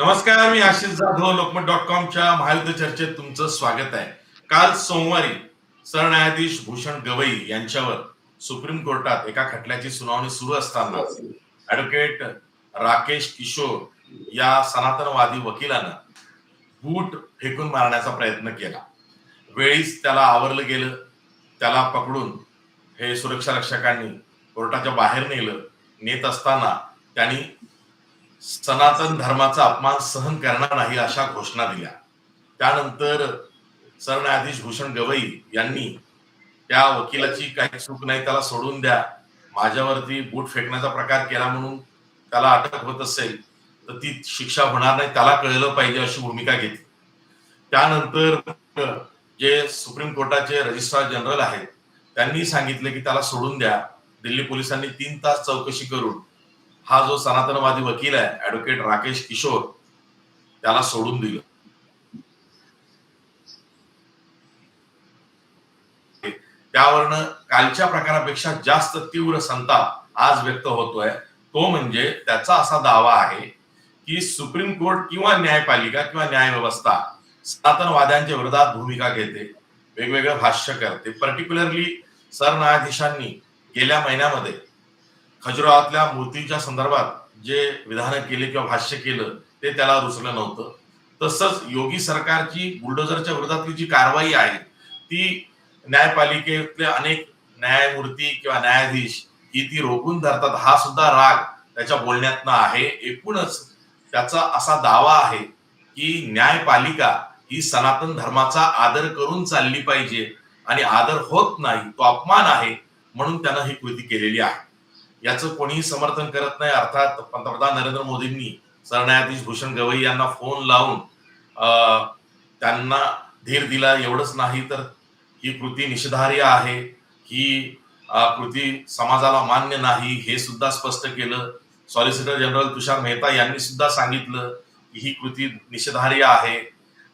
नमस्कार मी आशिष जाधव लोकमत डॉट कॉमच्या महायुद्ध चर्चेत तुमचं स्वागत आहे. काल सोमवारी सरन्यायाधीश भूषण गवई यांच्यावर सुप्रीम कोर्टात एका खटल्याची सुनावणी सुरू असताना ऍडव्होकेट राकेश किशोर या सनातनवादी वकिलानं बूट फेकून मारण्याचा प्रयत्न केला. वेळीच त्याला आवरलं गेलं त्याला पकडून हे सुरक्षा रक्षकांनी कोर्टाच्या बाहेर नेलं नेत असताना त्यांनी सनातन धर्माचा अपमान सहन करणार नाही अशा घोषणा दिल्या. त्यानंतर सरन्यायाधीश भूषण गवई यांनी त्या वकिलाची काही चूक नाही त्याला सोडून द्या. माझ्यावरती बूट फेकण्याचा प्रकार केला म्हणून त्याला अटक होत असेल तर ती शिक्षा होणार नाही त्याला कळलं पाहिजे अशी भूमिका घेतली. त्यानंतर जे सुप्रीम कोर्टाचे रजिस्ट्रार जनरल आहेत त्यांनी सांगितले की त्याला सोडून द्या. दिल्ली पोलिसांनी तीन तास चौकशी करून हा जो सनातनवादी वकील आहे ऍडव्होकेट राकेश किशोर त्याला सोडून दिलं. त्यावरनं कालच्या प्रकारापेक्षा जास्त तीव्र संताप आज व्यक्त होतोय. तो म्हणजे त्याचा असा दावा आहे की सुप्रीम कोर्ट किंवा न्यायपालिका किंवा न्याय व्यवस्था सनातनवाद्यांच्या विरोधात भूमिका घेते वेगवेगळं भाष्य करते. पर्टिक्युलरली सरन्यायाधीशांनी गेल्या महिन्यामध्ये खजुरावातल्या मूर्तीच्या संदर्भात जे विधानं केले किंवा भाष्य केलं ते त्याला रुचलं नव्हतं. तसंच योगी सरकारची बुलडोझरच्या विरोधातली जी कारवाई आहे ती न्यायपालिकेतले अनेक न्यायमूर्ती किंवा न्यायाधीश ही ती रोखून धरतात. हा सुद्धा राग त्याच्या बोलण्यातनं आहे. एकूणच त्याचा असा दावा आहे की न्यायपालिका ही सनातन धर्माचा आदर करून चालली पाहिजे आणि आदर होत नाही तो अपमान आहे म्हणून त्यानं ही कृती केलेली आहे. याचं कोणीही समर्थन करत नाही. अर्थात पंतप्रधान नरेंद्र मोदींनी सरन्यायाधीश भूषण गवई यांना फोन लावून त्यांना धीर दिला. एवढंच नाही तर ही कृती निषेधार्ह आहे. ही कृती समाजाला मान्य नाही. हे सुद्धा स्पष्ट केलं. सॉलिसिटर जनरल तुषार मेहता यांनी सुद्धा सांगितलं की ही कृती निषेधार्ह आहे.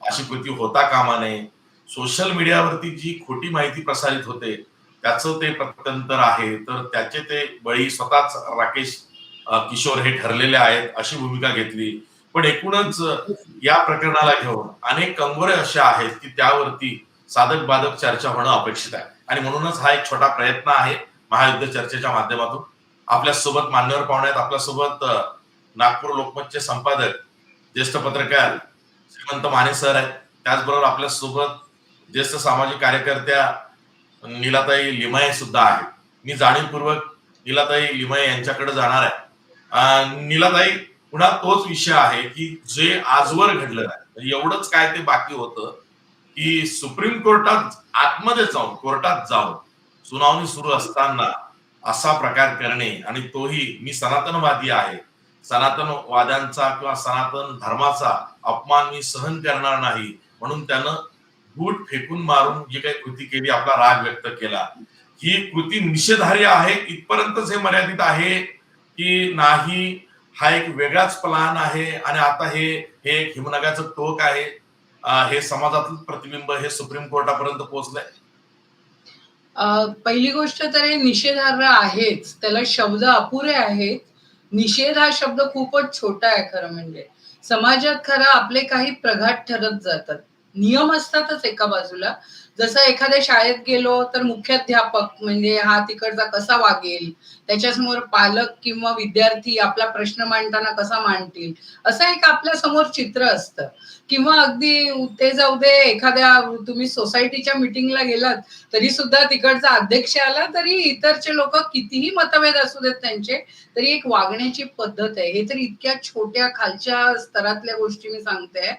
अशी कृती होता कामा नये. सोशल मीडियावरती जी खोटी माहिती प्रसारित होते त्याचं ते प्रत्यंतर आहे तर त्याचे ते बळी स्वतःच राकेश किशोर हे ठरलेले आहेत अशी भूमिका घेतली. पण एकूणच या प्रकरणाला घेऊन अनेक कंगोरे अशा आहेत की त्यावरती साधक बाधक चर्चा होणं अपेक्षित आहे. आणि म्हणूनच हा एक छोटा प्रयत्न आहे महायुद्ध चर्चेच्या माध्यमातून. आपल्यासोबत मान्यवर पाहुण्यात आपल्यासोबत नागपूर लोकमतचे संपादक ज्येष्ठ पत्रकार श्रीमंत माने सर आहेत. त्याचबरोबर आपल्यासोबत ज्येष्ठ सामाजिक कार्यकर्त्या नीलाताई लिमये सुद्धा आहेत. मी जाणीवपूर्वक नीलाताई लिमये यांच्याकडे जाणार आहे. नीलाताई पुन्हा तोच विषय आहे की जे आजवर घडलं आहे. म्हणजे एवढंच काय ते बाकी होतं की सुप्रीम कोर्टात आतमध्ये जाऊन कोर्टात जाऊन सुनावणी सुरू असताना असा प्रकार करणे आणि तोही मी सनातनवादी आहे. सनातनवाद्यांचा किंवा सनातन धर्माचा अपमान मी सहन करणार नाही म्हणून त्यानं बूट फेकून मारून जी काही कृती केली आपला राग व्यक्त केला. ही कृती निषेधार्ह आहे. इथपर्यंतच हे मर्यादित आहे की नाही हा एक वेगळाच प्लान आहे आणि आता हे हे एक हिमनगाचं टोक आहे. हे समाजातील प्रतिबिंब हे सुप्रीम कोर्टापर्यंत पोहोचलंय. पहिली गोष्ट तर हे निषेधार्ह आहेच. त्याला शब्द अपुरे आहेत. निषेध हा शब्द खूपच छोटा आहे खरं म्हणजे. समाजात खरं आपले काही प्रघात ठरत जातात. नियम असतातच एका बाजूला. जसं एखाद्या शाळेत गेलो तर मुख्याध्यापक म्हणजे हा तिकडचा कसा वागेल? त्याच्यासमोर पालक किंवा विद्यार्थी आपला प्रश्न मांडताना कसा मांडतील? असं एक आपल्यासमोर चित्र असतं. किंवा अगदी ते जाऊ दे एखाद्या तुम्ही सोसायटीच्या मिटिंगला गेलात तरी सुद्धा तिकडचा अध्यक्ष आला तरी इतरचे लोक कितीही मतभेद असू देत त्यांचे तरी एक वागण्याची पद्धत आहे. हे तर इतक्या छोट्या खालच्या स्तरातल्या गोष्टी मी सांगते.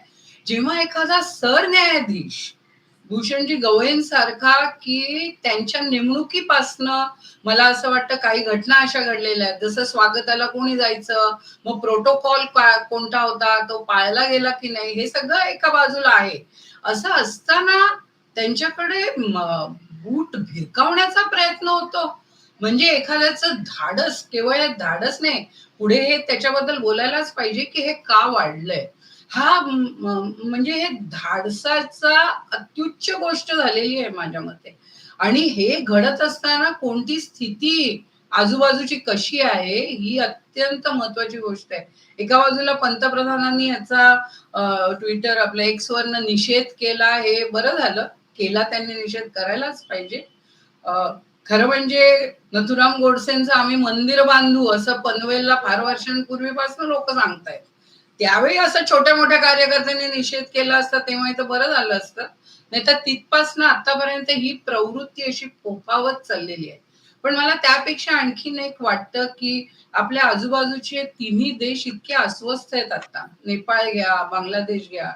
जेव्हा एखादा सरन्यायाधीश भूषणजी गवईंसारखा की त्यांच्या नेमणुकीपासनं मला असं वाटतं काही घटना अशा घडलेल्या आहेत. जसं स्वागताला कोणी जायचं मग प्रोटोकॉल कोणता होता तो पाळला गेला की नाही हे सगळं एका बाजूला आहे. असं असताना त्यांच्याकडे बूट भिरकावण्याचा प्रयत्न होतो. म्हणजे एखाद्याचं धाडस केवळ धाडस नाही पुढे हे त्याच्याबद्दल बोलायलाच पाहिजे की हे का वाढलंय? हा म्हणजे हे धाडसाचा अत्युच्च गोष्ट झालेली आहे माझ्या मते. आणि हे घडत असताना कोणती स्थिती आजूबाजूची कशी आहे ही अत्यंत महत्वाची गोष्ट आहे. एका बाजूला पंतप्रधानांनी याचा ट्विटर आपल्या एक्स वरनं निषेध केला हे बरं झालं. केला त्यांनी निषेध करायलाच पाहिजे. खरं म्हणजे नथुराम गोडसेंचं आम्ही मंदिर बांधू असं पनवेलला फार वर्षांपूर्वीपासून लोक सांगतायत. त्यावेळी असं छोट्या मोठ्या कार्यकर्त्यांनी निषेध केला असता तेव्हा इथं बरं झालं असतं. नाही तर तिथपासनं आतापर्यंत ही प्रवृत्ती अशी फोफावत चाललेली आहे. पण मला त्यापेक्षा आणखीन एक वाटतं की आपल्या आजूबाजूचे तिन्ही देश इतके अस्वस्थ आहेत आता नेपाळ घ्या बांगलादेश घ्या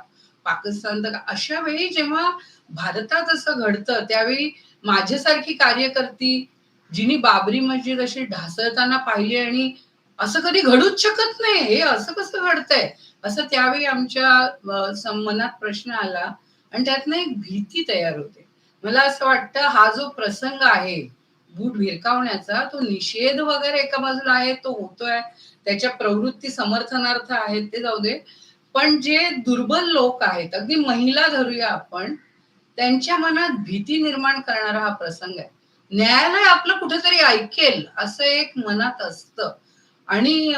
पाकिस्तान तर अशा वेळी जेव्हा भारतात असं घडतं त्यावेळी माझ्यासारखी कार्यकर्ती जिनी बाबरी मस्जिद अशी ढासळताना पाहिली आणि असं कधी घडूच शकत नाही. हे असं कसं घडतंय? असं त्यावेळी आमच्या मनात प्रश्न आला आणि त्यातनं एक भीती तयार होते. मला असं वाटतं हा जो प्रसंग आहे बूट भिरकावण्याचा तो निषेध वगैरे एका बाजूला आहे तो होतोय. त्याच्या प्रवृत्ती समर्थनार्थ आहेत ते जाऊ दे. पण जे दुर्बल लोक आहेत अगदी महिला धरूया आपण त्यांच्या मनात भीती निर्माण करणारा हा प्रसंग आहे. न्यायालय आपलं कुठेतरी ऐकेल असं एक मनात असतं. आणि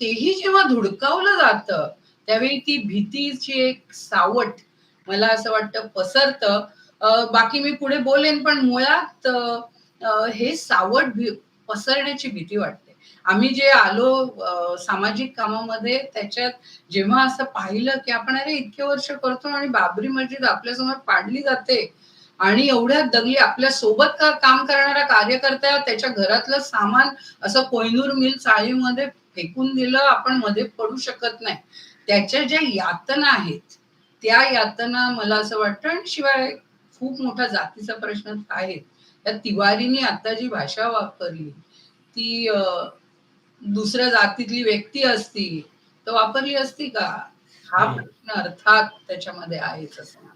तेही जेव्हा धुडकावलं जातं त्यावेळी ती भीतीची एक सावट मला असं वाटतं पसरतं. बाकी मी पुढे बोलेन पण मुळात हे सावट भी- पसरण्याची भीती वाटते. आम्ही जे आलो सामाजिक कामामध्ये त्याच्यात जेव्हा असं पाहिलं की आपण अरे इतके वर्ष करतो आणि बाबरी मस्जिद आपल्यासमोर पाडली जाते आणि एवढ्या दगली आपल्यासोबत का काम करणारा कार्यकर्ता त्याच्या घरातलं सामान असं कोयनूर मिल चाळीमध्ये फेकून दिलं आपण मध्ये पडू शकत नाही. त्याच्या ज्या यातना आहेत त्या यातना मला असं वाटतं आणि शिवाय खूप मोठा जातीचा प्रश्न आहे. त्या तिवारीने आता जी भाषा वापरली ती दुसऱ्या जातीतली व्यक्ती असती तर वापरली असती का? हा. प्रश्न अर्थात त्याच्यामध्ये आहेच असं.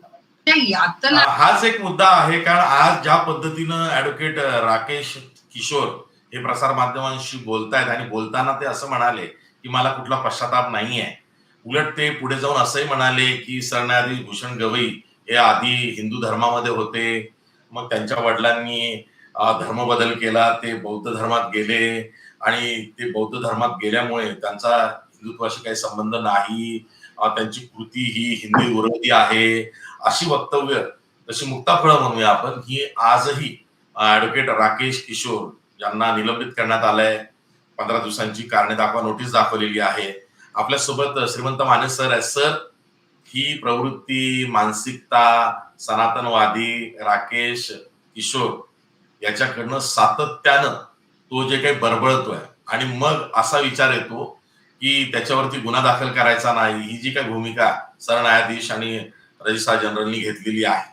यातना हाच एक मुद्दा आहे कारण आज ज्या पद्धतीनं ऍडव्होकेट राकेश किशोर हे प्रसार माध्यमांशी बोलतायत आणि बोलताना ते असं म्हणाले की मला कुठला पश्चाताप नाही आहे उलट ते पुढे जाऊन असंही म्हणाले की सरन्यायाधीश भूषण गवई हे आधी हिंदू धर्मामध्ये होते. मग त्यांच्या वडिलांनी धर्म बदल केला ते बौद्ध धर्मात गेले आणि ते बौद्ध धर्मात गेल्यामुळे त्यांचा हिंदुत्वाशी काही संबंध नाही. त्यांची कृती ही हिंदी विरोधी आहे. अशी वक्तव्य तशी मुक्ताफळं म्हणूया आपण ही आजही ऍडव्होकेट राकेश किशोर यांना निलंबित करण्यात आलंय. पंधरा दिवसांची कारणे दाखवा नोटीस दाखवलेली आहे. आपल्यासोबत श्रीमंत माने सर आहे सर ही प्रवृत्ती मानसिकता सनातनवादी राकेश किशोर याच्याकडनं सातत्यानं तो जे काही बरबळतोय आणि मग असा विचार येतो की त्याच्यावरती गुन्हा दाखल करायचा नाही. ही जी काही भूमिका सरन्यायाधीश आणि रजिस्ट्रार जनरलनी घेतलेली आहे.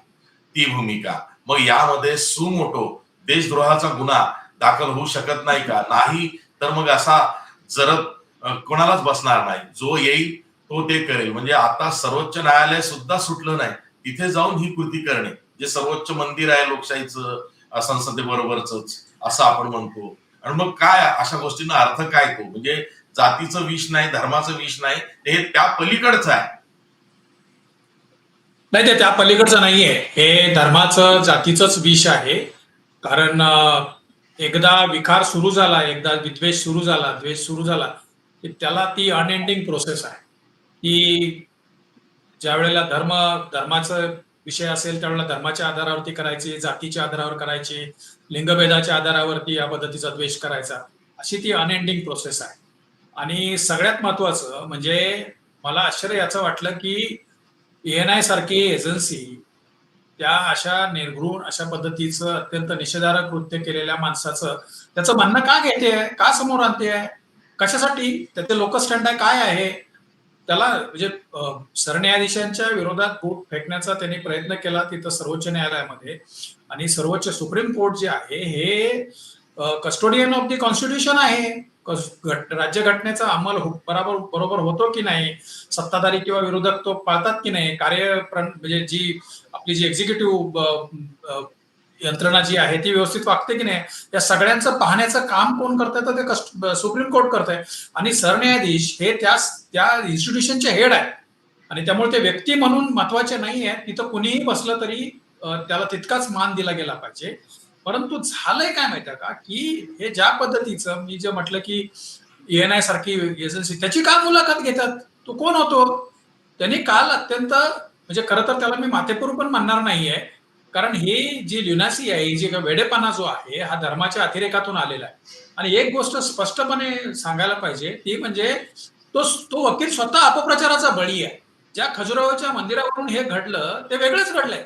ती भूमिका. मग यामध्ये सुमोटो देशद्रोहाचा गुन्हा दाखल होऊ शकत नाही का? नाही तर मग असा जरब कोणालाच बसणार नाही. जो येईल तो ते करेल. म्हणजे आता सर्वोच्च न्यायालय सुद्धा सुटलं नाही. तिथे जाऊन ही कृती करणे. जे सर्वोच्च मंदिर आहे लोकशाहीचं संसदेबरोबरच असं आपण म्हणतो. आणि मग काय अशा गोष्टींना अर्थ काय तो? म्हणजे जातीचं विष नाही धर्माचं विष नाही हे त्या पलीकडचं आहे. नाही ते त्या पलीकडचं नाहीये. हे धर्माचं जातीचंच विष आहे. कारण एकदा विकार सुरू झाला एकदा विद्वेष सुरू झाला द्वेष सुरू झाला की त्याला ती अनएंडिंग प्रोसेस आहे. ती ज्या वेळेला धर्म धर्माचं विषय असेल त्यावेळेला धर्माच्या आधारावरती करायची जातीच्या आधारावर करायची लिंगभेदाच्या आधारावरती या पद्धतीचा द्वेष करायचा अशी ती अनएंडिंग प्रोसेस आहे. आणि सगळ्यात महत्वाचं म्हणजे मला आश्चर्य याचं वाटलं की एएनआय सारखी एजन्सी त्या अशा निर्घृण अशा पद्धतीचं अत्यंत निषेधारक कृत्य केलेल्या माणसाचं त्याचं म्हणणं का घेते? का समोर आणते? कशासाठी? त्याचे लोकल स्टँड काय आहे? त्याला म्हणजे सरन्यायाधीशांच्या विरोधात बूट फेकण्याचा त्यांनी प्रयत्न केला तिथं सर्वोच्च न्यायालयामध्ये. आणि सर्वोच्च सुप्रीम कोर्ट जे आहे हे कस्टोडियन ऑफ द कॉन्स्टिट्यूशन आहे. राज्यघटनेचा अंमल हो, बराबर बरोबर होतो की नाही? सत्ताधारी किंवा विरोधक तो पाळतात की नाही? कार्य म्हणजे जी आपली जी एक्झिक्युटिव्ह यंत्रणा जी आहे ती व्यवस्थित वागते की नाही? या सगळ्यांचं पाहण्याचं काम कोण करतंय? तर ते कस्ट सुप्रीम कोर्ट करतंय. आणि सरन्यायाधीश हे त्या त्या इन्स्टिट्यूशनचे हेड आहे आणि त्यामुळे ते व्यक्ती म्हणून महत्त्वाचे नाही आहे तिथं कुणीही बसलं तरी त्याला तितकाच मान दिला गेला पाहिजे. परंतु झालंय काय माहितीये का? की हे ज्या पद्धतीचं मी जे म्हटलं की एन आय सारखी एजन्सी त्याची का मुलाखत घेतात? तो कोण होतो? त्यांनी काल अत्यंत म्हणजे खरं तर त्याला मी माथेपूर पण म्हणणार नाहीये. कारण ही जी ल्युनासी आहे ही जी वेडेपणा जो आहे हा धर्माच्या अतिरेकातून आलेला आहे. आणि एक गोष्ट स्पष्टपणे सांगायला पाहिजे ती म्हणजे तो तो वकील स्वतः अपप्रचाराचा बळी आहे. ज्या खजुराहोच्या मंदिरावरून हे घडलं ते वेगळंच घडलंय.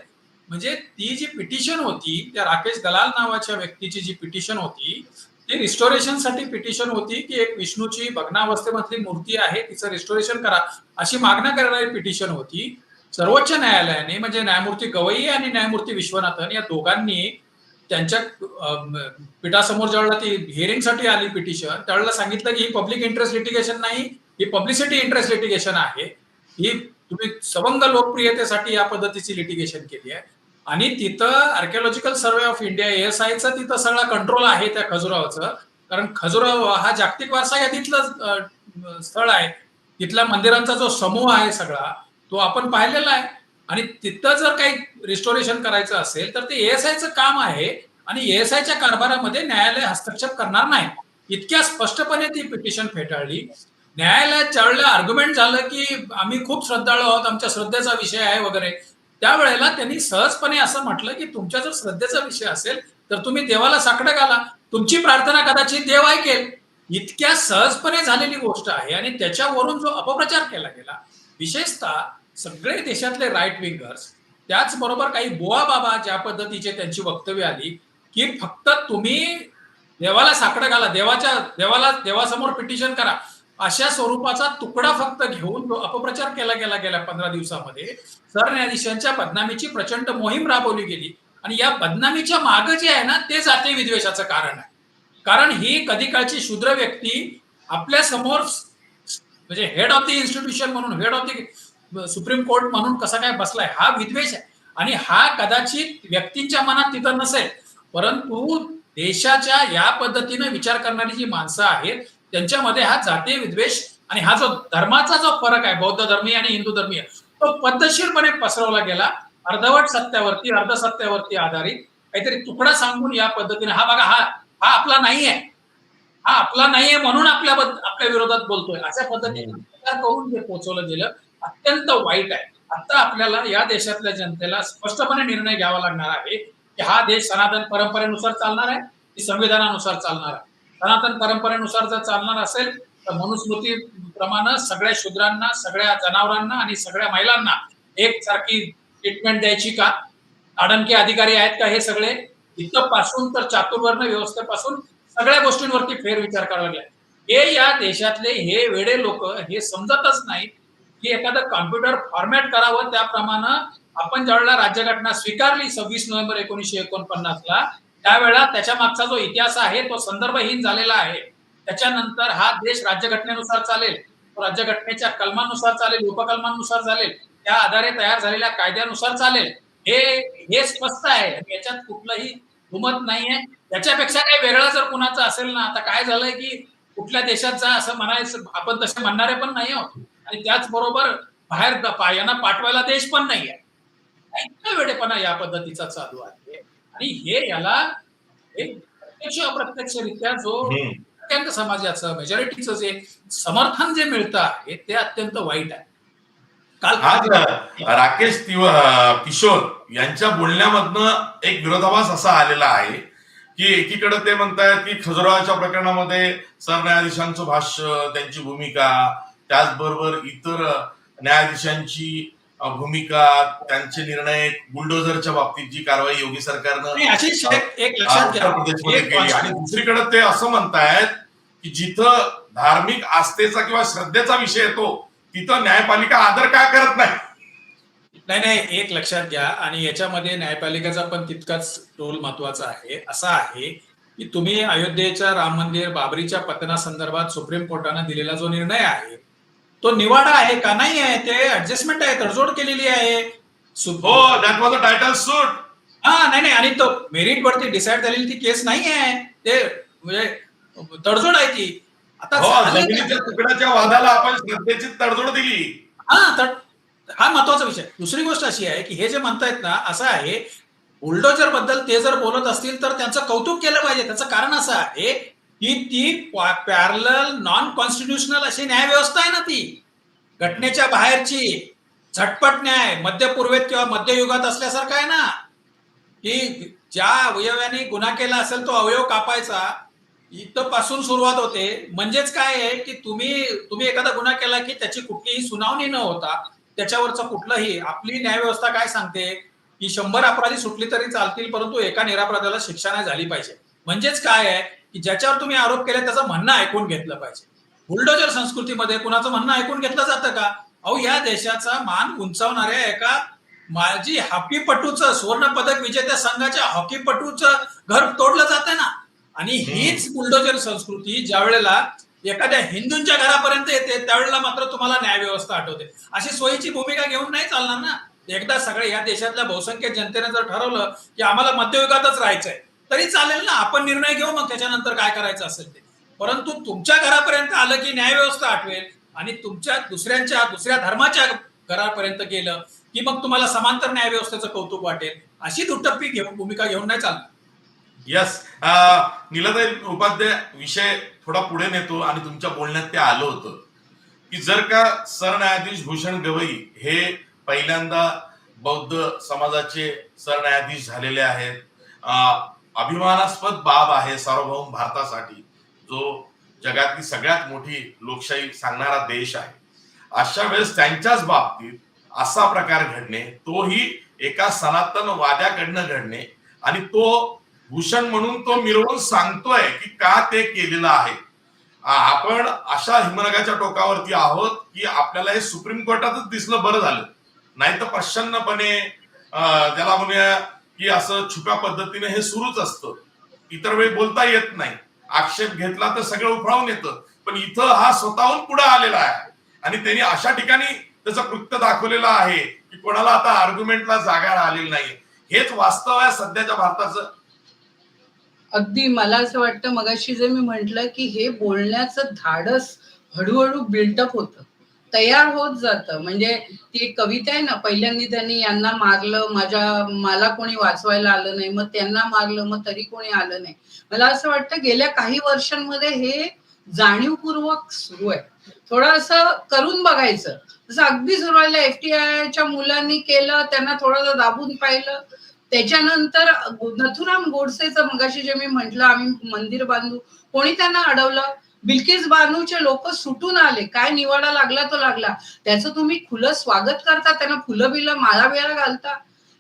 म्हणजे ती जी पिटिशन होती त्या राकेश दलाल नावाच्या व्यक्तीची जी पिटिशन होती ती रिस्टोरेशनसाठी पिटिशन होती की एक विष्णूची भग्नावस्थेमधली मूर्ती आहे तिचं रिस्टोरेशन करा अशी मागणी करणारी पिटिशन होती. सर्वोच्च न्यायालयाने म्हणजे न्यायमूर्ती गवई आणि न्यायमूर्ती विश्वनाथन या दोघांनी त्यांच्या पीठासमोर ज्यावेळेला ती हिअरिंगसाठी आली पिटिशन त्यावेळेला सांगितलं की ही पब्लिक इंटरेस्ट लिटिगेशन नाही ही पब्लिसिटी इंटरेस्ट लिटिगेशन आहे. ही तुम्ही सवंग लोकप्रियतेसाठी या पद्धतीची लिटिगेशन केली आहे. आणि तिथं archaeological survey of India S आयचा तिथं सगळा कंट्रोल आहे त्या खजुरावाचं कारण खजुराव हा जागतिक वारसा यादीतलं तिथलं स्थळ आहे. तिथल्या मंदिरांचा जो समूह आहे सगळा तो आपण पाहिलेला आहे. आणि तिथं जर काही रिस्टोरेशन करायचं असेल तर ते एस आयचं काम आहे. आणि एएसआयच्या कारभारामध्ये न्यायालय हस्तक्षेप करणार नाही. इतक्या स्पष्टपणे ती पिटिशन फेटाळली. न्यायालयात ज्यावेळेला आर्ग्युमेंट झालं की आम्ही खूप श्रद्धाळू आहोत आमच्या श्रद्धेचा विषय आहे वगैरे त्यावेळेला त्यांनी सहजपणे असं म्हटलं की तुमच्या जर श्रद्धेचा विषय असेल तर तुम्ही देवाला साकडं घाला. तुमची प्रार्थना कदाचित देव ऐकेल. इतक्या सहजपणे झालेली गोष्ट आहे आणि त्याच्यावरून जो अपप्रचार केला गेला विशेषतः सगळे देशातले राईट विंगर्स त्याचबरोबर काही बोआ बाबा ज्या पद्धतीचे त्यांची वक्तव्य आली की फक्त तुम्ही देवाला साकडं घाला देवाच्या देवाला देवासमोर पिटिशन करा. अशा स्वरूपाचा तुकडा फक्त घेऊन जो अपप्रचार केला गेला गेल्या पंधरा दिवसामध्ये. सरन्यायाधीशांच्या बदनामीची प्रचंड मोहीम राबवली गेली. आणि या बदनामीच्या माग जे आहे ना ते जातीय विद्वेषाचं कारण आहे. कारण ही कधी काळची शूद्र व्यक्ती आपल्यासमोर म्हणजे हेड ऑफ द इन्स्टिट्यूशन म्हणून head of the supreme court म्हणून कसा काय बसलाय हा विद्वेष आहे. आणि हा कदाचित व्यक्तींच्या मनात तिथं नसेल. परंतु देशाच्या या पद्धतीने विचार करणारी जी माणसं आहेत त्यांच्यामध्ये हा जातीय विद्वेष आणि हा जो धर्माचा जो फरक आहे बौद्ध धर्मीय आणि हिंदू धर्मीय तो पद्धतशीरपणे पसरवला गेला. अर्धवट सत्यावरती अर्धसत्यावरती आधारित काहीतरी तुकडा सांगून या पद्धतीने हा बघा हा हा आपला नाहीये. हा आपला नाहीये म्हणून आपल्या आपल्या विरोधात बोलतोय. अशा पद्धतीने करून जे पोहोचवलं गेलं अत्यंत वाईट आहे. आता आपल्याला या देशातल्या जनतेला स्पष्टपणे निर्णय घ्यावा लागणार आहे की हा देश सनातन परंपरेनुसार चालणार आहे की संविधानानुसार चालणार आहे? सनातन परंपरेनुसार जर चालणार असेल तर मनुस्मृती प्रमाणे सगळ्या शूद्रांना सगळ्या जनावरांना आणि सगळ्या महिलांना एक सारखी ट्रीटमेंट द्यायची का? अडनके अधिकारी आहेत का हे सगळे? इथं पासून तर चातुर्वर्ण व्यवस्थेपासून सगळ्या गोष्टींवरती फेरविचार करावा लागला. हे या देशातले हे वेडे लोक हे समजतच नाही की एखादं कॉम्प्युटर फॉर्मॅट करावं. त्याप्रमाणे आपण ज्यावेळेला राज्यघटना स्वीकारली सव्वीस नोव्हेंबर एकोणीशे एकोणपन्नासला त्यावेळेला त्याच्या मागचा जो इतिहास आहे तो संदर्भहीन झालेला आहे. त्याच्यानंतर हा देश राज्यघटनेनुसार चालेल राज्यघटनेच्या कलमानुसार चालेल उपकलमानुसार चालेल त्या आधारे तयार झालेल्या कायद्यानुसार चालेल. हे हे स्पष्ट आहे. याच्यात कुठलंही घुमत नाहीये. त्याच्यापेक्षा काही वेगळा जर कुणाचं असेल ना आता काय झालंय की कुठल्या देशात जा असं म्हणायचं आपण तसे म्हणणारे पण नाही आहोत. आणि त्याचबरोबर बाहेर यांना पाठवायला देश पण नाहीये. इतका वेळेपणा या पद्धतीचा चालू आहे. आणि हे याला एक प्रत्यक्ष अप्रत्यक्षरित्या जो. अत्यंत समाजाचं मेजॉरिटीचं जे समर्थन जे मिळतं आहे ते अत्यंत वाईट आहे काल आज राकेश किशोर यांच्या बोलण्यामधनं एक विरोधाभास असा आलेला आहे की एकीकडे ते म्हणतायत की खजुराच्या प्रकरणामध्ये सरन्यायाधीशांचं भाष्य त्यांची भूमिका त्याचबरोबर इतर न्यायाधीशांची भूमिका त्यांचे निर्णय बुलडोझरच्या बाबतीत जी कारवाई योगी सरकारनं एक उत्तर प्रदेशमध्ये केली. आणि दुसरीकडे ते असं म्हणतायत की जिथं धार्मिक आस्थेचा किंवा श्रद्धेचा विषय येतो तिथं न्यायपालिका आदर का करत नाही? नाही नाही एक लक्षात घ्या. आणि याच्यामध्ये न्यायपालिकेचा पण तितकाच रोल महत्त्वाचा आहे. असा आहे की तुम्ही अयोध्येच्या राम मंदिर बाबरीच्या पतनासंदर्भात सुप्रीम कोर्टाने दिलेला जो निर्णय आहे तो निवाडा आहे का नाही आहे? ते ऍडजस्टमेंट आहे तडजोड केलेली आहे. हो that was a title suit हा नाही नाही आणि तो मेरिट वरती डिसाईड झालेली ती केस नाही आहे. ते म्हणजे तडजोड आहे ती. आता हो? तुकड्याच्या वादाला आपण श्रद्धेची तडजोड दिली. हा तर हा महत्त्वाचा विषय. दुसरी गोष्ट अशी आहे की हे जे म्हणतायत ना असं आहे बुलडोजरबद्दल ते जर बोलत असतील तर त्यांचं कौतुक केलं पाहिजे. त्याचं कारण असं आहे की ती पॅरल नॉन कॉन्स्टिट्युशनल अशी न्याय व्यवस्था आहे ना ती. घटनेच्या बाहेरची झटपट न्याय मध्य पूर्वेत किंवा मध्ययुगात असल्यासारखं आहे ना. की ज्या अवयवाने गुन्हा केला असेल तो अवयव कापायचा. इथं पासून सुरुवात होते. म्हणजेच काय आहे की तुम्ही तुम्ही एखादा गुन्हा केला की त्याची कुठलीही सुनावणी न होता त्याच्यावरचं कुठलंही आपली न्यायव्यवस्था काय सांगते? की शंभर अपराधी सुटली तरी चालतील परंतु एका निरापराधाला शिक्षा नाही झाली पाहिजे. म्हणजेच काय आहे? की ज्याच्यावर तुम्ही आरोप केले त्याचं म्हणणं ऐकून घेतलं पाहिजे. बुलडोजर संस्कृतीमध्ये कुणाचं म्हणणं ऐकून घेतलं जातं का? अहो या देशाचा मान उंचावणाऱ्या एका माझी हॉकीपटूचं सुवर्ण पदक विजेत्या संघाच्या हॉकीपटूचं घर तोडलं जातं ना? आणि हीच बुलडोजर संस्कृती ज्या वेळेला एखाद्या हिंदूंच्या घरापर्यंत येते त्यावेळेला मात्र तुम्हाला न्याय व्यवस्था आठवते. अशी सोयीची भूमिका घेऊन नाही चालणार ना? एकदा सगळे या देशातल्या बहुसंख्य जनतेने जर ठरवलं की आम्हाला मध्ययुगातच राहायचंय तरी चालेल ना आपण निर्णय घेऊ मग त्याच्यानंतर काय करायचं असेल ते. परंतु तुमच्या घरापर्यंत आलं की न्याय व्यवस्था आठवेल आणि तुमच्या दुसऱ्यांच्या दुसऱ्या धर्माच्या घरापर्यंत गेलं की मग तुम्हाला समांतर न्याय व्यवस्थेचं कौतुक वाटेल. अशी दुटप्पी घेऊन भूमिका घेऊन नाही चालणार. यस निलताई उपाध्याय विषय थोडा पुढे नेतो आणि तुमच्या बोलण्यात ते आलं होतं. की जर का सरन्यायाधीश भूषण गवई हे पहिल्यांदा बौद्ध समाजाचे सरन्यायाधीश झालेले आहेत अभिमानास्पद बाब आहे सार्वभौम भारतासाठी जो जगातली सगळ्यात मोठी लोकशाही सांगणारा देश आहे. अशा वेळेस त्यांच्याच बाबतीत असा प्रकार घडणे तोही एका सनातन वाद्याकडनं घडणे आणि तो भूषण म्हणून तो मिरवून सांगतोय की का ते केलेलं आहे. आपण अशा हिमनगाच्या टोकावरती आहोत की आपल्याला हे सुप्रीम कोर्टातच दिसलं बरं झालं. नाही तर प्रसन्नपणे ज्याला म्हणूया की असं छुप्या पद्धतीने हे सुरूच असतं. इतर वेळी बोलता येत नाही. आक्षेप घेतला तर सगळं उफाळून येतं. पण इथं हा स्वतःहून पुढे आलेला आहे. आणि त्यांनी अशा ठिकाणी त्याचं कृत्य दाखवलेलं आहे की कोणाला आता आर्ग्युमेंटला जागा राहिलेली नाही. हेच वास्तव आहे सध्याच्या भारताचं. अगदी मला असं वाटतं मगाशी जे मी म्हंटल की हे बोलण्याचं धाडस हळूहळू बिल्टअप होतं. तयार होत जातं. म्हणजे ती एक कविता आहे ना पहिल्यांदा त्यांनी यांना मारलं माझ्या मला कोणी वाचवायला आलं नाही मग त्यांना मारलं मग तरी कोणी आलं नाही. मला असं वाटतं गेल्या काही वर्षांमध्ये हे जाणीवपूर्वक सुरू आहे. थोडं असं करून बघायचं. जसं अगदी सुरुवातीला एफटीआयच्या मुलांनी केलं त्यांना थोडंसं दाबून पाहिलं. त्याच्यानंतर नथुराम गोडसेचं मगाशी जे मी म्हंटल आम्ही मंदिर बांधू कोणी त्यांना अडवलं? बिल्किस बानूचे लोक सुटून आले. काय निवाडा लागला तो लागला. त्याचं तुम्ही खुलं स्वागत करता त्यांना फुलं बिलं माळा बिळा घालता.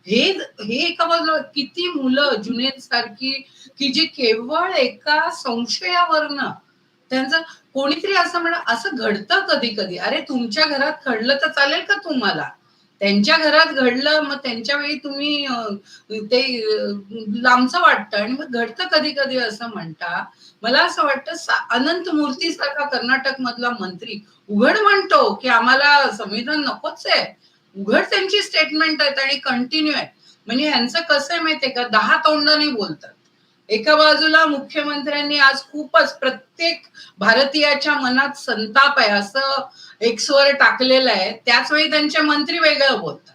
हे हे एका बाजूला किती मुलं जुनेद सारखी की जी केवळ एका संशयावरनं त्यांचं कोणीतरी असं म्हणा असं घडतं कधी कधी. अरे तुमच्या घरात घडलं तर चालेल का तुम्हाला? त्यांच्या घरात घडलं मग त्यांच्या वेळी तुम्ही ते लांबचं वाटतं आणि मग घडतं कधी कधी असं म्हणता. मला असं वाटतं अनंत मूर्ती सारखा कर्नाटक मधला मंत्री उघड म्हणतो की आम्हाला संविधान नकोच आहे. उघड त्यांची स्टेटमेंट आहेत आणि कंटिन्यू आहे. म्हणजे यांचं कसं आहे माहितीये का? दहा तोंडाने बोलतात. एका बाजूला मुख्यमंत्र्यांनी आज खूपच प्रत्येक भारतीयाच्या मनात संताप आहे असं एक्सवर टाकलेलं आहे. त्याच वेळी त्यांचे मंत्री वेगळं बोलतात.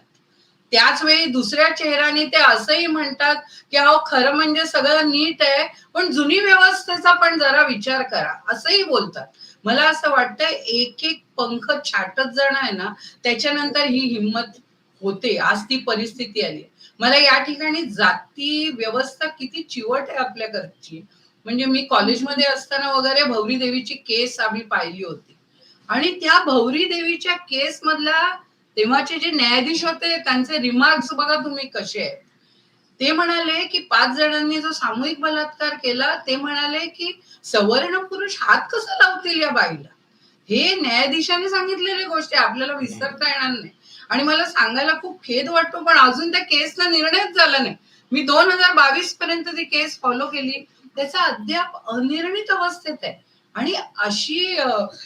त्याच वेळी दुसऱ्या चेहऱ्याने ते असंही म्हणतात की अहो खरं म्हणजे सगळं नीट आहे पण जुनी व्यवस्थेचा पण जरा विचार करा. असंही बोलतात. मला असं वाटतं एक एक पंख छाटत जण आहे ना त्याच्यानंतर ही हिंमत होते. आज ती परिस्थिती आली मला या ठिकाणी जाती व्यवस्था किती चिवट आहे आपल्याकडची म्हणजे मी कॉलेजमध्ये असताना वगैरे भौरी देवीची केस आम्ही पाहिली होती. आणि त्या भौरी देवीच्या केस मधल्या तेव्हाचे जे न्यायाधीश होते त्यांचे रिमार्क्स बघा तुम्ही कसे आहेत. ते म्हणाले की पाच जणांनी जो सामूहिक बलात्कार केला ते म्हणाले की सवर्ण पुरुष हात कसा लावतील या बाईला? हे न्यायाधीशाने सांगितलेली गोष्टी आपल्याला विसरता येणार नाही. आणि मला सांगायला खूप खेद वाटतो पण अजून त्या केसला निर्णयच झाला नाही. मी दोन हजार बावीस पर्यंत ती केस फॉलो केली त्याचा अद्याप अनिर्णित अवस्थेत आहे. आणि अशी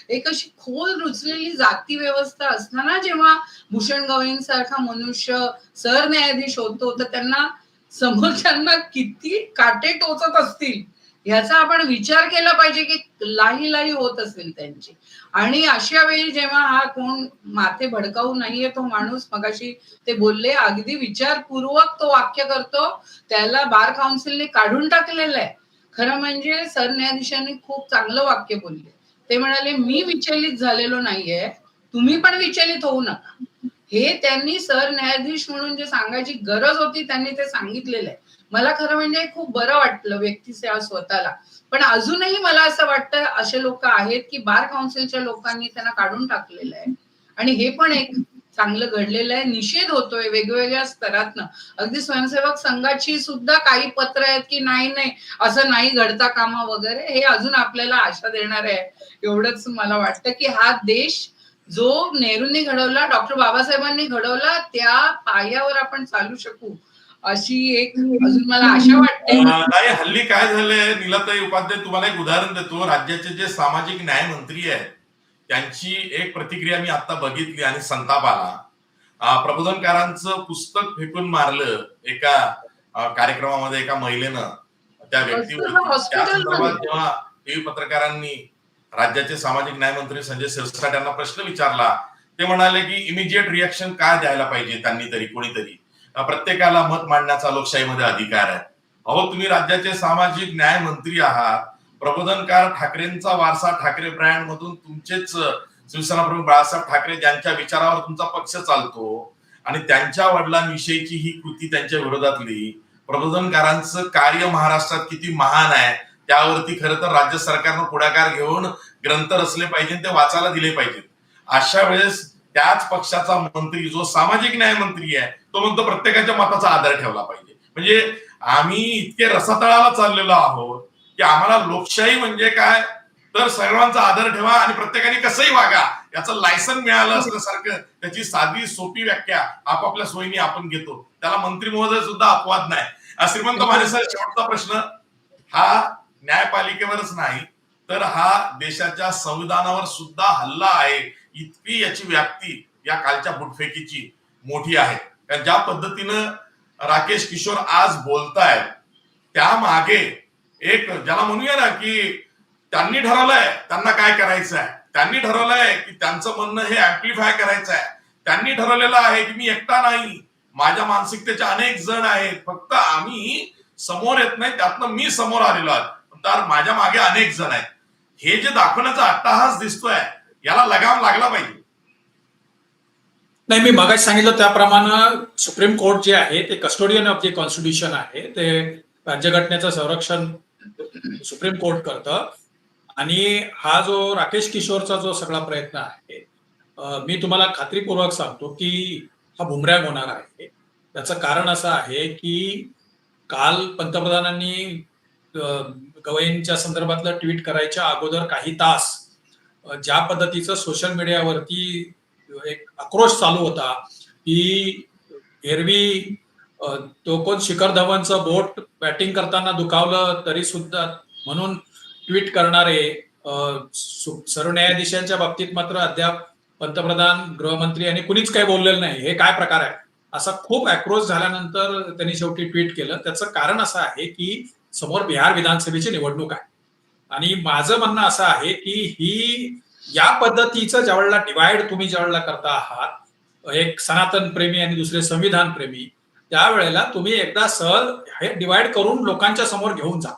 एक अशी खोल रुचलेली जाती व्यवस्था असताना जेव्हा भूषण गवईंसारखा मनुष्य सरन्यायाधीश होतो तर त्यांना समोरच्यांना किती काटे टोचत असतील? ह्याचा आपण विचार केला पाहिजे की लाही लाही होत असेल त्यांची. आणि अशा वेळी जेव्हा हा कोण माथे भडकावू नाहीये तो माणूस मगाशी ते बोलले अगदी विचारपूर्वक तो वाक्य करतो त्याला बार काउन्सिलने काढून टाकलेलं आहे. खरं म्हणजे सरन्यायाधीशांनी खूप चांगलं वाक्य बोलले. ते म्हणाले मी विचलित झालेलो नाहीये तुम्ही पण विचलित होऊ नका. हे त्यांनी सरन्यायाधीश म्हणून जे सांगायची गरज होती त्यांनी ते सांगितलेलं आहे. मला खरं म्हणजे खूप बरं वाटलं व्यक्तिसेवा स्वतःला. पण अजूनही मला असं वाटतं असे लोक आहेत की बार काउन्सिलच्या लोकांनी त्यांना काढून टाकलेलं आहे. आणि हे पण एक चांगलं घडलेलं आहे. निषेध होतोय वेगवेगळ्या स्तरातनं. अगदी स्वयंसेवक संघाची सुद्धा काही पत्र आहेत की नाही नाही असं नाही घडता कामा वगैरे हे अजून आपल्याला आशा देणार आहे. एवढंच मला वाटतं की हा देश जो नेहरूंनी घडवला डॉक्टर बाबासाहेबांनी घडवला त्या पायावर आपण चालू शकू. अशी एक अजून मला आशा वाटते. नाही हल्ली काय झालंय नीलाताई उपाध्याय तुम्हाला एक उदाहरण देतो. राज्याचे जे सामाजिक न्याय मंत्री आहेत त्यांची एक प्रतिक्रिया मी आता बघितली आणि संताप आला. प्रबोधनकारांचं पुस्तक फेकून मारलं एका कार्यक्रमामध्ये एका महिलेनं. त्या व्यक्तीवर त्या. संदर्भात जेव्हा टीव्ही पत्रकारांनी राज्याचे सामाजिक न्याय मंत्री संजय सिरसाट यांना प्रश्न विचारला ते म्हणाले की इमिजिएट रिॲक्शन काय द्यायला पाहिजे त्यांनी तरी कोणीतरी? प्रत्येकाला मत मांडण्याचा लोकशाहीमध्ये अधिकार आहे. अहो तुम्ही राज्याचे सामाजिक न्याय मंत्री आहात. प्रबोधनकार ठाकरेंचा वारसा ठाकरे ब्रँड मधून तुमचेच शिवसेना प्रमुख बाळासाहेब ठाकरे ज्यांच्या विचारावर तुमचा पक्ष चालतो आणि त्यांच्या वडिलांविषयीची ही कृती त्यांच्या विरोधातली प्रबोधनकारांचं कार्य महाराष्ट्रात किती महान आहे त्यावरती खरं तर राज्य सरकारनं पुढाकार घेऊन ग्रंथ रचले पाहिजे ते वाचायला दिले पाहिजेत. अशा वेळेस त्याच पक्षाचा मंत्री जो सामाजिक न्याय मंत्री आहे तो म्हणतो प्रत्येकाच्या मताचा आदर ठेवला पाहिजे. म्हणजे आम्ही इतके रसातळाला चाललेलो आहोत की आम्हाला लोकशाही म्हणजे काय? तर सर्वांचा आदर ठेवा आणि प्रत्येकाने कसंही वागा. याचं लायसन मिळालं असल्यासारखं त्याची साधी सोपी व्याख्या आपापल्या सोयीने आपण घेतो. त्याला मंत्री महोदय सुद्धा अपवाद नाही. श्रीमंत श्रीमंत मानेसर शेवटचा प्रश्न. हा न्यायपालिकेवरच नाही तर हा देशाच्या संविधानावर सुद्धा हल्ला आहे. इतकी याची व्याप्ती या कालच्या बुटफेकीची मोठी आहे. कारण ज्या पद्धतीनं राकेश किशोर आज बोलतायत त्या मागे एक ज्याला म्हणूया ना की त्यांनी ठरवलंय त्यांना काय करायचं आहे त्यांनी ठरवलंय की त्यांचं म्हणणं हे ऍम्प्लिफाय करायचं आहे त्यांनी ठरवलेलं आहे की मी एकटा नाही. माझ्या मानसिकतेचे अनेक जण आहेत. फक्त आम्ही समोर येत नाही त्यातनं मी समोर आलेलो आहे. तर माझ्या मागे अनेक जण आहेत. हे जे दाखवण्याचा अट्टाहास दिसतोय याला लगाम लागला पाहिजे. नाही मी मगाशी सांगितलं त्याप्रमाणे सुप्रीम कोर्ट जे आहे ते कस्टोडियन ऑफ जे कॉन्स्टिट्यूशन आहे. ते राज्यघटनेचं संरक्षण सुप्रीम कोर्ट करतं. आणि हा जो राकेश किशोरचा जो सगळा प्रयत्न आहे मी तुम्हाला खात्रीपूर्वक सांगतो की हा बुमरॅग होणार आहे. त्याचं कारण असं आहे की काल पंतप्रधानांनी गवईंच्या संदर्भातलं ट्विट करायच्या अगोदर काही तास ज्या पद्धतीचं सोशल मीडियावरती एक आक्रोश चालू होता की एरवी तो कोण शिखर धवनचं बोट बॅटिंग करताना दुखावलं तरी सुद्धा म्हणून ट्विट करणारे सरन्यायाधीशांच्या बाबतीत मात्र अद्याप पंतप्रधान गृहमंत्री आणि कुणीच काही बोललेलं नाही. हे काय प्रकार आहे? असा खूप आक्रोश झाल्यानंतर त्यांनी शेवटी ट्विट केलं. त्याचं कारण असं आहे की समोर बिहार विधानसभेची निवडणूक आहे. आणि माझं म्हणणं असं आहे की ही या पद्धतीचं ज्यावेळेला डिवाइड तुम्ही ज्यावेळेला करता आहात एक सनातन प्रेमी आणि दुसरे संविधान प्रेमी त्यावेळेला तुम्ही एकदा सहज हे डिवाइड करून लोकांच्या समोर घेऊन जा.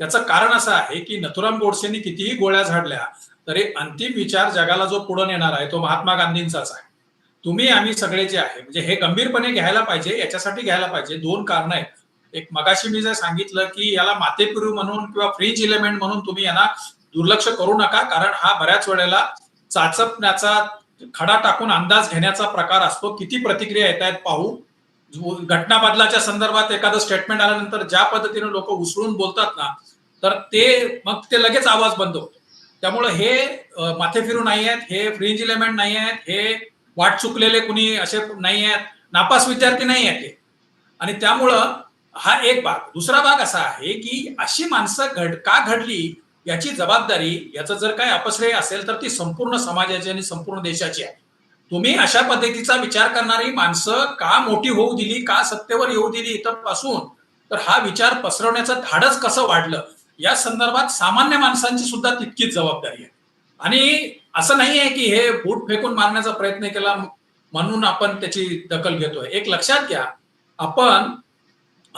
त्याचं कारण असं आहे की नथुराम गोडसेंनी कितीही गोळ्या झाडल्या तरी अंतिम विचार जगाला जो पुढे नेणार आहे तो महात्मा गांधींचाच आहे. तुम्ही आम्ही सगळे जे आहे म्हणजे हे गंभीरपणे घ्यायला पाहिजे याच्यासाठी घ्यायला पाहिजे दोन कारण आहेत. एक मगाशी मी जर सांगितलं की याला मातेपिरू म्हणून किंवा फ्रीज इलेमेंट म्हणून तुम्ही यांना दुर्लक्ष करू नका कारण हा बऱ्याच वेळेला चाचपण्याचा खडा टाकून अंदाज घेण्याचा प्रकार असतो. किती प्रतिक्रिया येत आहेत पाहू. घटना बदलाच्या संदर्भात एखादं स्टेटमेंट आल्यानंतर ज्या पद्धतीने लोक उसळून बोलतात ना तर ते मग ते लगेच आवाज बंद होतो. त्यामुळे हे अ, माथे फिरू नाही आहेत हे फ्रिंज इलेमेंट नाही आहेत हे वाट चुकलेले कुणी असे नाही आहेत नापास विद्यार्थी नाही आहेत हे. आणि त्यामुळं हा एक भाग. दुसरा भाग असा आहे की अशी माणसं घड का घडली याची जबाबदारी याचं जर काही अपश्रेय असेल तर ती संपूर्ण समाजाची आणि संपूर्ण देशाची आहे. तुम्ही अशा पद्धतीचा विचार करणारी माणसं का मोठी होऊ दिली का सत्तेवर येऊ दिली इथं पासून तर हा विचार पसरवण्याचं धाडस कसं वाढलं या संदर्भात सामान्य माणसांची सुद्धा तितकीच जबाबदारी आहे. आणि असं नाही आहे की हे बूट फेकून मारण्याचा प्रयत्न केला म्हणून आपण त्याची दखल घेतोय. एक लक्षात घ्या आपण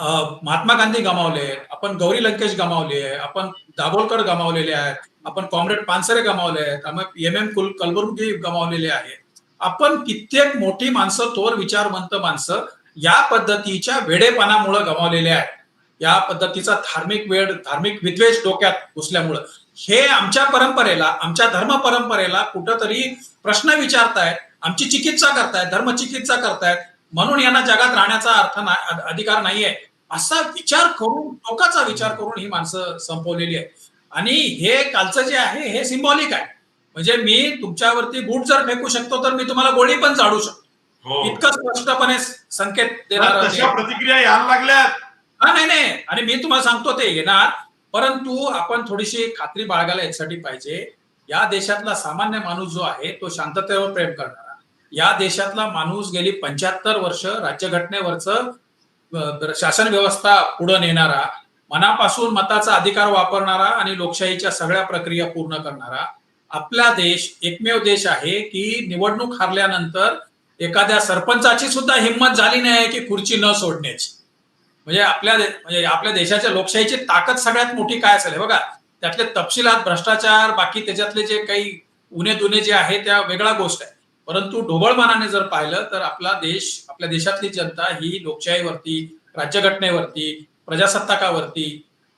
महात्मा गांधी गमावले आपण गौरी लंकेश गमावली आहे आपण दाभोलकर गमावलेले आहेत आपण कॉम्रेड पानसरे गमावले आहेत एम एम कुल कलबुर्गी गमावलेले आहेत आपण कित्येक मोठी माणसं थोर विचारवंत माणसं या पद्धतीच्या वेडेपणामुळे गमावलेले आहेत. या पद्धतीचा धार्मिक वेळ धार्मिक विद्वेष डोक्यात घुसल्यामुळं. हे आमच्या परंपरेला आमच्या धर्म परंपरेला कुठंतरी प्रश्न विचारतायत आमची चिकित्सा करतायत धर्मचिकित्सा करतायत म्हणून यांना जगात राहण्याचा अर्थ अधिकार नाहीये. असा विचार करून टोकाचा विचार करून ही माणसं संपवलेली आहेत. आणि हे कालचं जे आहे हे सिम्बॉलिक आहे. म्हणजे मी तुमच्यावरती बूट जर फेकू शकतो तर मी तुम्हाला गोळी पण झाडू शकतो. हो. इतकं स्पष्टपणे संकेत देणार प्रतिक्रिया यायला लागल्यात. हा नाही नाही. आणि मी तुम्हाला सांगतो ते येणार. परंतु आपण थोडीशी खात्री बाळगायला यासाठी पाहिजे. या देशातला सामान्य माणूस जो आहे तो शांततेवर प्रेम करणारा. या देशातला माणूस गेली पंच्याहत्तर वर्ष राज्यघटनेवरचं शासन व्यवस्था पुढे नेणारा मनापासून मताचा अधिकार वापरणारा आणि लोकशाहीच्या सगळ्या प्रक्रिया पूर्ण करणारा आपला देश एकमेव देश आहे की निवडणूक हारल्यानंतर एखाद्या सरपंचाची सुद्धा हिंमत झाली नाही की खुर्ची न सोडण्याची. म्हणजे आपल्या म्हणजे आपल्या देशाच्या लोकशाहीची ताकद सगळ्यात मोठी काय असेल बघा. त्यातले तपशिलात भ्रष्टाचार बाकी त्याच्यातले जे काही उणे दुने जे आहे त्या वेगळा गोष्ट आहे. परंतु ढोबळमानाने जर पाहिलं तर आपला देश आपल्या देशातली जनता ही लोकशाहीवरती राज्यघटनेवरती प्रजासत्ताकावरती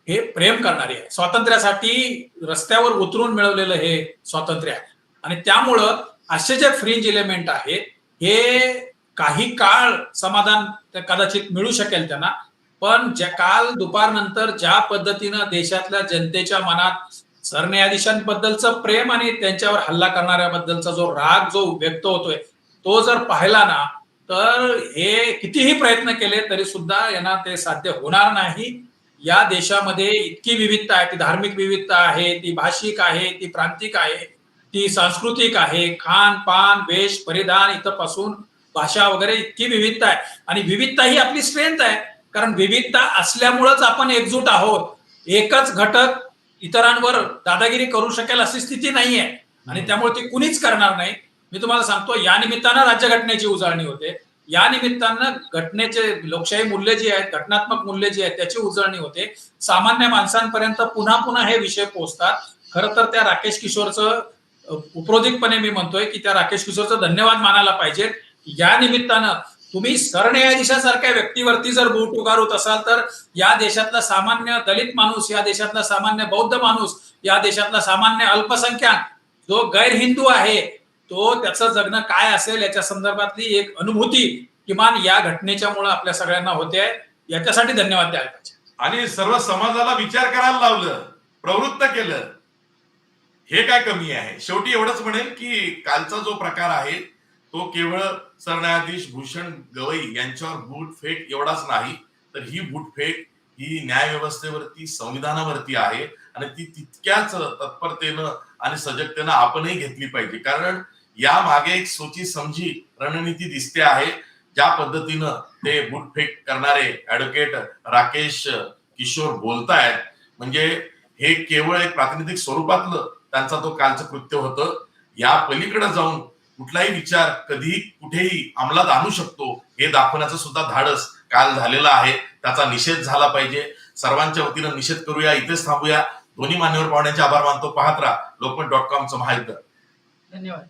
हे प्रेम करणारी आहे. स्वातंत्र्यासाठी रस्त्यावर उतरून मिळवलेलं हे स्वातंत्र्य आहे. आणि त्यामुळं असे जे फ्रिंज एलिमेंट आहेत हे काही काळ समाधान कदाचित मिळू शकेल त्यांना पण ज्या काल दुपारनंतर ज्या पद्धतीनं देशातल्या जनतेच्या मनात सरन्यायाधीशांबद्दलचं प्रेम आणि त्यांच्यावर हल्ला करणाऱ्याबद्दलचा जो राग जो व्यक्त होतोय तो जर पाहिला ना तर हे कितीही प्रयत्न केले तरी सुद्धा यांना ते साध्य होणार नाही. या देशामध्ये इतकी विविधता आहे ती धार्मिक विविधता आहे ती भाषिक आहे ती प्रांतिक आहे ती सांस्कृतिक आहे. खान पान वेश परिधान इथं पासून भाषा वगैरे इतकी विविधता आहे. आणि विविधता ही आपली स्ट्रेंथ आहे. कारण विविधता असल्यामुळंच आपण एकजूट आहोत. एकच घटक इतरांवर दादागिरी करू शकेल अशी स्थिती नाहीये. आणि त्यामुळे ती कुणीच करणार नाही. मी तुम्हाला सांगतो या निमित्तानं राज्यघटनेची उजळणी होते. या निमित्तानं घटनेचे लोकशाही मूल्य जी आहेत घटनात्मक मूल्य जी आहेत त्याची उजळणी होते. सामान्य माणसांपर्यंत पुन्हा पुन्हा हे विषय पोहोचतात. खरं तर त्या राकेश किशोरचं उपरोधिकपणे मी म्हणतोय की त्या राकेश किशोरचं धन्यवाद मानायला पाहिजे. या निमित्तानं तुम्ही सरन्यायाधीशासारख्या व्यक्तीवरती जर बोट उगारत असाल तर या देशातला सामान्य दलित माणूस या देशातला सामान्य बौद्ध माणूस या देशातला सामान्य अल्पसंख्याक जो गैर हिंदू आहे तो त्याचं जगणं काय असेल याच्या संदर्भातली एक अनुभूती किमान या घटनेच्या मुळे आपल्या सगळ्यांना होते याच्यासाठी धन्यवाद द्यायला पाहिजे. आणि सर्व समाजाला विचार करायला लावलं प्रवृत्त केलं हे काय कमी आहे? शेवटी एवढंच म्हणेल की कालचा जो प्रकार आहे तो केवळ सरन्यायाधीश भूषण गवई यांच्यावर बूटफेक एवढाच नाही तर ही बूटफेक ही न्याय व्यवस्थेवरती संविधानावरती आहे आणि ती तितक्याच तत्परतेनं आणि सजगतेनं आपणही घेतली पाहिजे. कारण या मागे एक सोची समजी रणनीती दिसते आहे ज्या पद्धतीनं ते बूटफेक करणारे ऍडव्होकेट राकेश किशोर बोलतायत. म्हणजे हे केवळ एक प्रातिनिधिक स्वरूपातलं त्यांचा तो कालचं कृत्य होतं. या पलीकडे जाऊन कुठलाही विचार कधीही कुठेही अंमलात आणू शकतो. हे दाखवण्याचं सुद्धा धाडस काल झालेला आहे. त्याचा निषेध झाला पाहिजे. सर्वांच्या वतीनं निषेध करूया. इथेच थांबूया. दोन्ही मान्यवर पाहुण्यांचे आभार मानतो. पाहत राहा. लोकमत डॉट कॉमचं माहिती धन्यवाद.